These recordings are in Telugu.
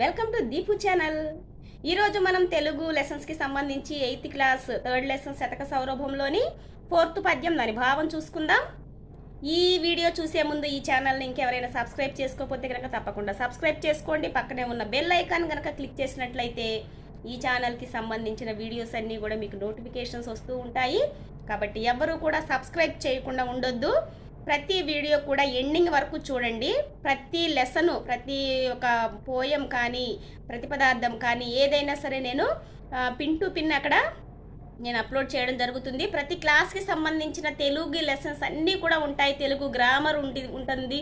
వెల్కమ్ టు దీపు ఛానల్ ఈరోజు మనం తెలుగు లెసన్స్కి సంబంధించి ఎయిత్ క్లాస్ థర్డ్ లెసన్ శతక సౌరభంలోని ఫోర్త్ పద్యం దాని భావం చూసుకుందాం. ఈ వీడియో చూసే ముందు ఈ ఛానల్ని ఇంకెవరైనా సబ్స్క్రైబ్ చేసుకోకపోతే కనుక తప్పకుండా సబ్స్క్రైబ్ చేసుకోండి. పక్కనే ఉన్న బెల్ ఐకాన్ కనుక క్లిక్ చేసినట్లయితే ఈ ఛానల్కి సంబంధించిన వీడియోస్ అన్నీ కూడా మీకు నోటిఫికేషన్స్ వస్తూ ఉంటాయి. కాబట్టి ఎవరూ కూడా సబ్స్క్రైబ్ చేయకుండా ఉండొద్దు. ప్రతి వీడియో కూడా ఎండింగ్ వరకు చూడండి. ప్రతి లెసను ప్రతి ఒక పోయం కానీ ప్రతి పదార్థం కానీ ఏదైనా సరే నేను పిన్ టు పిన్ అక్కడ నేను అప్లోడ్ చేయడం జరుగుతుంది. ప్రతి క్లాస్కి సంబంధించిన తెలుగు లెసన్స్ అన్నీ కూడా ఉంటాయి. తెలుగు గ్రామర్ ఉండి ఉంటుంది.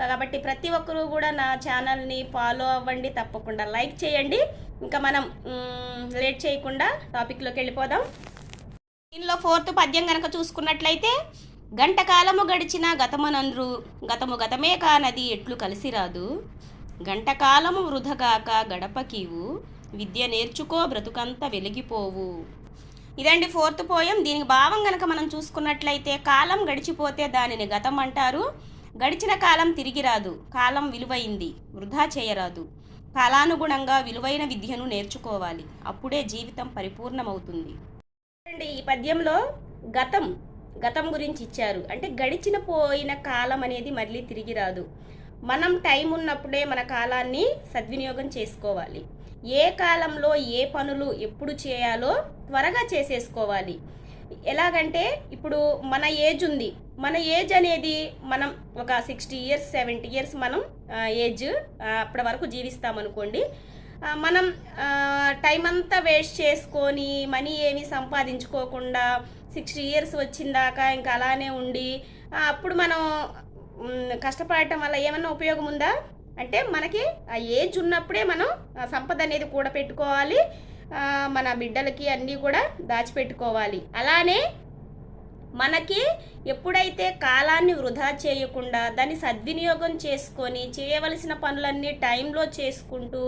కాబట్టి ప్రతి ఒక్కరూ కూడా నా ఛానల్ని ఫాలో అవ్వండి. తప్పకుండా లైక్ చేయండి. ఇంకా మనం లేట్ చేయకుండా టాపిక్లోకి వెళ్ళిపోదాం. దీనిలో ఫోర్త్ పద్యం కనుక చూసుకున్నట్లయితే గంటకాలము గడిచిన గతమనండ్రు గతము గతమే కానది ఎట్లు కలిసి రాదు గంట కాలము వృధగాక గడపకీవు. విద్య నేర్చుకో బ్రతుకంత వెలిగిపోవు. ఇదండి ఫోర్త్ పోయం. దీనికి భావం గనక మనం చూసుకున్నట్లయితే కాలం గడిచిపోతే దానిని గతం అంటారు. గడిచిన కాలం తిరిగి రాదు కాలం విలువైంది. వృధా చేయరాదు. కాలానుగుణంగా విలువైన విద్యను నేర్చుకోవాలి. అప్పుడే జీవితం పరిపూర్ణమవుతుంది. ఈ పద్యంలో గతం గతం గురించి ఇచ్చారు. అంటే గడిచిన పోయిన కాలం అనేది మళ్ళీ తిరిగి రాదు. మనం టైం ఉన్నప్పుడే మన కాలాన్ని సద్వినియోగం చేసుకోవాలి. ఏ కాలంలో ఏ పనులు ఎప్పుడు చేయాలో త్వరగా చేసేసుకోవాలి. ఎలాగంటే ఇప్పుడు మన ఏజ్ ఉంది. మన ఏజ్ అనేది మనం ఒక సిక్స్టీ ఇయర్స్ సెవెంటీ ఇయర్స్ మనం ఏజ్ అప్పటి వరకు జీవిస్తామనుకోండి మనం టైం అంతా వేస్ట్ చేసుకొని మనీ ఏమీ సంపాదించుకోకుండా సిక్స్టీ ఇయర్స్ వచ్చిందాకా ఇంకా అలానే ఉండి అప్పుడు మనం కష్టపడటం వల్ల ఏమన్నా ఉపయోగం ఉందా? అంటే మనకి ఆ ఏజ్ ఉన్నప్పుడే మనం సంపద అనేది కూడా పెట్టుకోవాలి మన బిడ్డలకి అన్నీ కూడా దాచిపెట్టుకోవాలి. అలానే మనకి ఎప్పుడైతే కాలాన్ని వృధా చేయకుండా దాన్ని సద్వినియోగం చేసుకొని చేయవలసిన పనులన్నీ టైంలో చేసుకుంటూ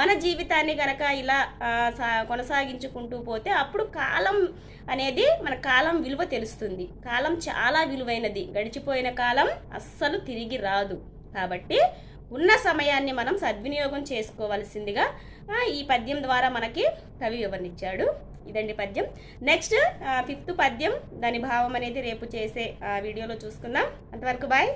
మన జీవితాన్ని గనక ఇలా కొనసాగించుకుంటూ పోతే అప్పుడు కాలం అనేది మన కాలం విలువ తెలుస్తుంది. కాలం చాలా విలువైనది. గడిచిపోయిన కాలం అస్సలు తిరిగి రాదు. కాబట్టి ఉన్న సమయాన్ని మనం సద్వినియోగం చేసుకోవాల్సిందిగా ఈ పద్యం ద్వారా మనకి కవి వివరణించాడు ఇదండి పద్యం. నెక్స్ట్ ఫిఫ్త్ పద్యం. దాని భావం అనేది రేపు చేసే వీడియోలో చూసుకుందాం. అంతవరకు బాయ్